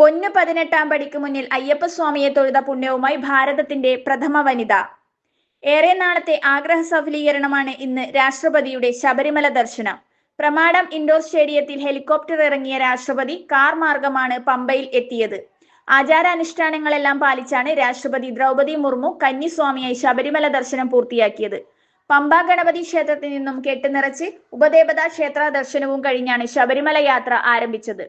പൊന്നു പതിനെട്ടാം പടിക്ക് മുന്നിൽ അയ്യപ്പസ്വാമിയെ തൊഴുത പുണ്യവുമായി ഭാരതത്തിന്റെ പ്രഥമ വനിത. ഏറെ നാളത്തെ ആഗ്രഹ സഫലീകരണമാണ് ഇന്ന് രാഷ്ട്രപതിയുടെ ശബരിമല ദർശനം. പ്രമാടം ഇൻഡോർ സ്റ്റേഡിയത്തിൽ ഹെലികോപ്റ്റർ ഇറങ്ങിയ രാഷ്ട്രപതി കാർ മാർഗമാണ് പമ്പയിൽ എത്തിയത്. ആചാരാനുഷ്ഠാനങ്ങളെല്ലാം പാലിച്ചാണ് രാഷ്ട്രപതി ദ്രൗപദി മുർമു കന്നിസ്വാമിയായി ശബരിമല ദർശനം പൂർത്തിയാക്കിയത്. പമ്പ ഗണപതി ക്ഷേത്രത്തിൽ നിന്നും കെട്ടുനിറച്ച് ഉപദേവതാ ക്ഷേത്ര ദർശനവും കഴിഞ്ഞാണ് ശബരിമല യാത്ര ആരംഭിച്ചത്.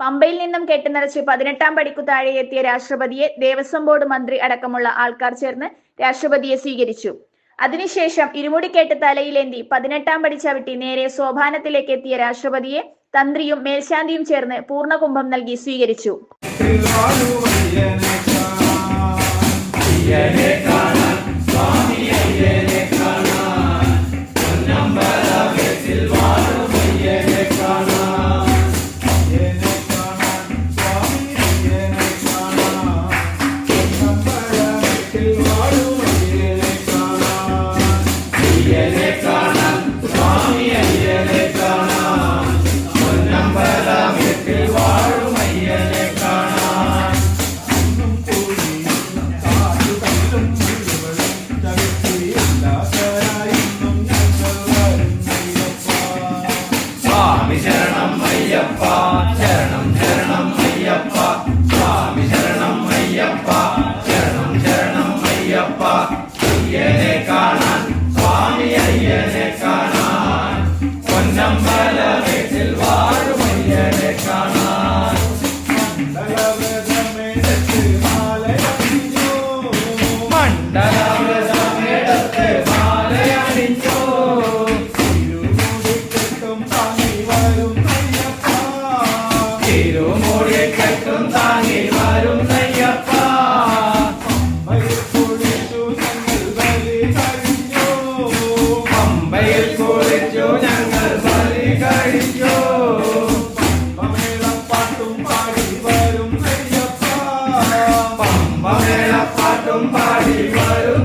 പമ്പയിൽ നിന്നും കെട്ടിനിറച്ച് പതിനെട്ടാം പടിക്കു താഴെ എത്തിയ രാഷ്ട്രപതിയെ ദേവസ്വം ബോർഡ് മന്ത്രി അടക്കമുള്ള ആൾക്കാർ ചേർന്ന് രാഷ്ട്രപതിയെ സ്വീകരിച്ചു. അതിനുശേഷം ഇരുമുടിക്കെട്ട് തലയിലേന്തി പതിനെട്ടാം പടി ചവിട്ടി നേരെ സോപാനത്തിലേക്ക് എത്തിയ രാഷ്ട്രപതിയെ തന്ത്രിയും മേൽശാന്തിയും ചേർന്ന് പൂർണകുംഭം നൽകി സ്വീകരിച്ചു. ശരണം അയ്യപ്പ ശരണം പമ്പമേളപ്പാട്ടും പാടി വരും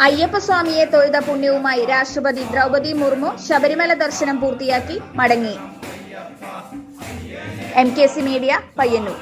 അയ്യപ്പസ്വാമിയെ തൊഴുത പുണ്യവുമായി രാഷ്ട്രപതി ദ്രൗപദി മുർമു ശബരിമല ദർശനം പൂർത്തിയാക്കി മടങ്ങി. M K C media Payyanur.